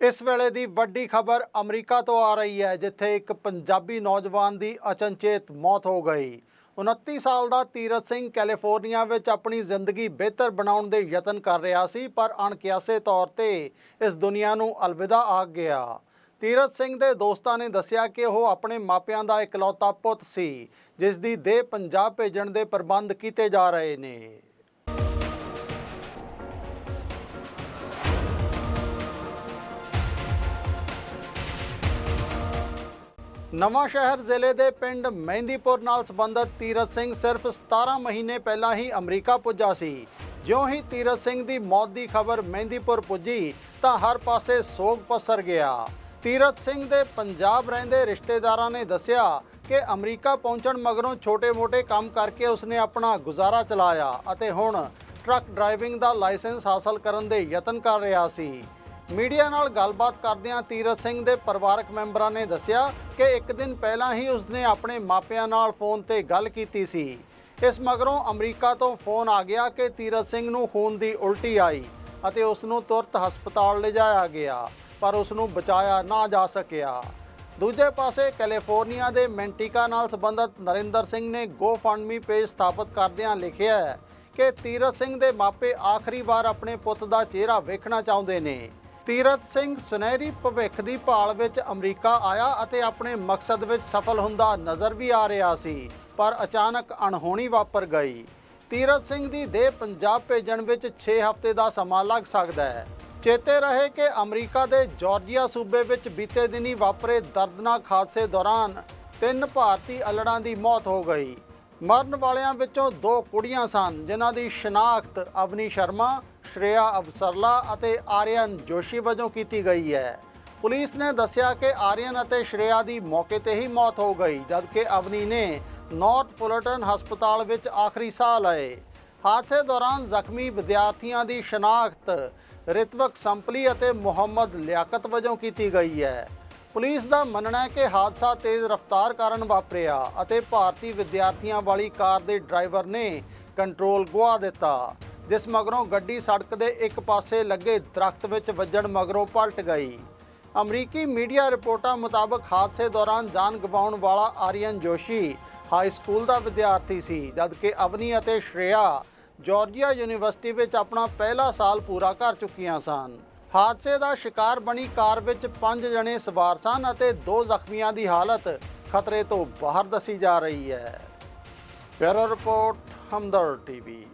ਇਸ ਵੇਲੇ ਦੀ ਵੱਡੀ ਖਬਰ ਅਮਰੀਕਾ ਤੋਂ ਆ ਰਹੀ ਹੈ, ਜਿੱਥੇ ਇੱਕ ਪੰਜਾਬੀ ਨੌਜਵਾਨ ਦੀ ਅਚਨਚੇਤ ਮੌਤ ਹੋ ਗਈ। 29 ਸਾਲ ਦਾ ਤੀਰਤ ਸਿੰਘ ਕੈਲੀਫੋਰਨੀਆ ਵਿੱਚ ਆਪਣੀ ਜ਼ਿੰਦਗੀ ਬਿਹਤਰ ਬਣਾਉਣ ਦੇ ਯਤਨ ਕਰ ਰਿਹਾ ਸੀ, ਪਰ ਅਣਕਿਆਸੇ ਤੌਰ ਤੇ ਇਸ ਦੁਨੀਆ ਨੂੰ ਅਲਵਿਦਾ ਆ ਗਿਆ। ਤੀਰਤ ਸਿੰਘ ਦੇ ਦੋਸਤਾਂ ਨੇ ਦੱਸਿਆ ਕਿ ਉਹ ਆਪਣੇ ਮਾਪਿਆਂ ਦਾ ਇਕਲੌਤਾ ਪੁੱਤ ਸੀ, ਜਿਸ ਦੀ ਦੇਹ ਪੰਜਾਬ ਭੇਜਣ ਦੇ ਪ੍ਰਬੰਧ ਕੀਤੇ ਜਾ ਰਹੇ ਨੇ। ਨਵਾਂ ਸ਼ਹਿਰ ਜ਼ਿਲ੍ਹੇ ਦੇ ਪਿੰਡ ਮਹਿੰਦੀਪੁਰ ਨਾਲ ਸੰਬੰਧਿਤ ਤੀਰਤ ਸਿੰਘ ਸਿਰਫ 17 ਮਹੀਨੇ ਪਹਿਲਾਂ ਹੀ ਅਮਰੀਕਾ ਪੁੱਜਾ ਸੀ। ਜਿਉਂ ਹੀ ਤੀਰਤ ਸਿੰਘ ਦੀ ਮੌਤ ਦੀ ਖਬਰ ਮਹਿੰਦੀਪੁਰ ਪੁੱਜੀ, ਤਾਂ ਹਰ ਪਾਸੇ ਸੋਗ ਪਸਰ ਗਿਆ। ਤੀਰਤ ਸਿੰਘ ਦੇ ਪੰਜਾਬ ਰਹਿੰਦੇ ਰਿਸ਼ਤੇਦਾਰਾਂ ਨੇ ਦੱਸਿਆ ਕਿ ਅਮਰੀਕਾ ਪਹੁੰਚਣ ਮਗਰੋਂ ਛੋਟੇ-ਮੋਟੇ ਕੰਮ ਕਰਕੇ ਉਸਨੇ ਆਪਣਾ ਗੁਜ਼ਾਰਾ ਚਲਾਇਆ ਅਤੇ ਹੁਣ ਟਰੱਕ ਡਰਾਈਵਿੰਗ ਦਾ ਲਾਇਸੈਂਸ ਹਾਸਲ ਕਰਨ ਦੇ ਯਤਨ ਕਰ ਰਿਹਾ ਸੀ। ਮੀਡੀਆ ਨਾਲ ਗੱਲਬਾਤ ਕਰਦਿਆਂ ਤੀਰਤ ਸਿੰਘ ਦੇ ਪਰਿਵਾਰਕ ਮੈਂਬਰਾਂ ਨੇ ਦੱਸਿਆ ਕਿ ਇੱਕ ਦਿਨ ਪਹਿਲਾਂ ਹੀ ਉਸਨੇ ਆਪਣੇ ਮਾਪਿਆਂ ਨਾਲ ਫੋਨ ਤੇ ਗੱਲ ਕੀਤੀ ਸੀ। ਇਸ ਮਗਰੋਂ ਅਮਰੀਕਾ ਤੋਂ ਫੋਨ ਆ ਗਿਆ ਕਿ ਤੀਰਤ ਸਿੰਘ ਨੂੰ ਖੂਨ ਦੀ ਉਲਟੀ ਆਈ ਅਤੇ ਉਸ ਨੂੰ ਤੁਰਤ ਹਸਪਤਾਲ ਲਿਜਾਇਆ ਗਿਆ, ਪਰ ਉਸ ਨੂੰ ਬਚਾਇਆ ਨਾ ਜਾ ਸਕਿਆ। ਦੂਜੇ ਪਾਸੇ ਕੈਲੀਫੋਰਨੀਆ ਦੇ ਮੈਂਟੀਕਾ ਨਾਲ ਸੰਬੰਧਿਤ ਨਰਿੰਦਰ ਸਿੰਘ ਨੇ GoFundMe ਪੇਜ ਸਥਾਪਿਤ ਕਰਦਿਆਂ ਲਿਖਿਆ ਹੈ ਕਿ ਤੀਰਤ ਸਿੰਘ ਦੇ ਮਾਪੇ ਆਖਰੀ ਵਾਰ ਆਪਣੇ ਪੁੱਤ ਦਾ ਚਿਹਰਾ ਵੇਖਣਾ ਚਾਹੁੰਦੇ ਨੇ। ਤੀਰਤ ਸਿੰਘ ਸੁਨਹਿਰੀ ਭਵਿੱਖ ਦੀ ਭਾਲ ਵਿੱਚ ਅਮਰੀਕਾ ਆਇਆ ਅਤੇ ਆਪਣੇ ਮਕਸਦ ਵਿੱਚ ਸਫਲ ਹੁੰਦਾ ਨਜ਼ਰ ਵੀ ਆ ਰਿਹਾ ਸੀ, ਪਰ ਅਚਾਨਕ ਅਣਹੋਣੀ ਵਾਪਰ ਗਈ। ਤੀਰਤ ਸਿੰਘ ਦੀ ਦੇਹ ਪੰਜਾਬ ਭੇਜਣ ਵਿੱਚ 6 ਹਫ਼ਤੇ ਦਾ ਸਮਾਂ ਲੱਗ ਸਕਦਾ ਹੈ। ਚੇਤੇ ਰਹੇ ਕਿ ਅਮਰੀਕਾ ਦੇ ਜਾਰਜੀਆ ਸੂਬੇ ਵਿੱਚ ਬੀਤੇ ਦਿਨੀ ਵਾਪਰੇ ਦਰਦਨਾਕ ਹਾਦਸੇ ਦੌਰਾਨ ਤਿੰਨ ਭਾਰਤੀ ਅਲੜਾਂ ਦੀ ਮੌਤ ਹੋ ਗਈ। ਮਰਨ ਵਾਲਿਆਂ ਵਿੱਚੋਂ ਦੋ ਕੁੜੀਆਂ ਸਨ, ਜਿਨ੍ਹਾਂ ਦੀ ਸ਼ਨਾਖਤ ਅਵਨੀ ਸ਼ਰਮਾ ਸ਼੍ਰੇਆ ਅਵਸਰਲਾ ਅਤੇ ਆਰੀਅਨ ਜੋਸ਼ੀ ਵਜੋਂ ਕੀਤੀ ਗਈ ਹੈ। ਪੁਲਿਸ ਨੇ ਦੱਸਿਆ ਕਿ ਆਰੀਅਨ ਅਤੇ ਸ਼੍ਰੇਆ ਦੀ ਮੌਕੇ ਤੇ ਹੀ ਮੌਤ ਹੋ ਗਈ, ਜਦਕਿ ਅਵਨੀ ਨੇ ਨਾਰਥ ਫੁਲਟਨ ਹਸਪਤਾਲ ਵਿੱਚ ਆਖਰੀ ਸਾਹ ਲਏ। ਹਾਦਸੇ ਦੌਰਾਨ ਜ਼ਖਮੀ ਵਿਦਿਆਰਥੀਆਂ ਦੀ ਸ਼ਨਾਖਤ ਰਿਤਵਕ ਸੰਪਲੀ ਅਤੇ ਮੁਹੰਮਦ ਲਿਆਕਤ ਵਜੋਂ ਕੀਤੀ ਗਈ ਹੈ। ਪੁਲਿਸ ਦਾ ਮੰਨਣਾ ਹੈ ਕਿ ਹਾਦਸਾ ਤੇਜ਼ ਰਫ਼ਤਾਰ ਕਾਰਨ ਵਾਪਰਿਆ ਅਤੇ ਭਾਰਤੀ ਵਿਦਿਆਰਥੀਆਂ ਵਾਲੀ ਕਾਰ ਦੇ ਡਰਾਈਵਰ ਨੇ ਕੰਟਰੋਲ ਗੁਆ ਦਿੱਤਾ। ਜਿਸ ਮਗਰੋਂ ਗੱਡੀ ਸੜਕ ਦੇ ਇੱਕ ਪਾਸੇ ਲੱਗੇ ਦਰਖਤ ਵਿੱਚ ਵੱਜਣ ਮਗਰੋਂ ਪਲਟ ਗਈ। ਅਮਰੀਕੀ ਮੀਡੀਆ ਰਿਪੋਰਟਾਂ ਮੁਤਾਬਕ ਹਾਦਸੇ ਦੌਰਾਨ ਜਾਨ ਗਵਾਉਣ ਵਾਲਾ ਆਰੀਅਨ ਜੋਸ਼ੀ ਹਾਈ ਸਕੂਲ ਦਾ ਵਿਦਿਆਰਥੀ ਸੀ, ਜਦਕਿ ਅਵਨੀ ਅਤੇ ਸ਼੍ਰੇਆ ਜਾਰਜੀਆ ਯੂਨੀਵਰਸਿਟੀ ਵਿੱਚ ਆਪਣਾ ਪਹਿਲਾ ਸਾਲ ਪੂਰਾ ਕਰ ਚੁੱਕੀਆਂ ਸਨ। ਹਾਦਸੇ ਦਾ ਸ਼ਿਕਾਰ ਬਣੀ ਕਾਰ ਵਿੱਚ ਪੰਜ ਜਣੇ ਸਵਾਰ ਸਨ ਅਤੇ ਦੋ ਜ਼ਖਮੀਆਂ ਦੀ ਹਾਲਤ ਖਤਰੇ ਤੋਂ ਬਾਹਰ ਦੱਸੀ ਜਾ ਰਹੀ ਹੈ। ਪਿਆਰਾ ਰਿਪੋਰਟ ਹਮਦਰ ਟੀਵੀ।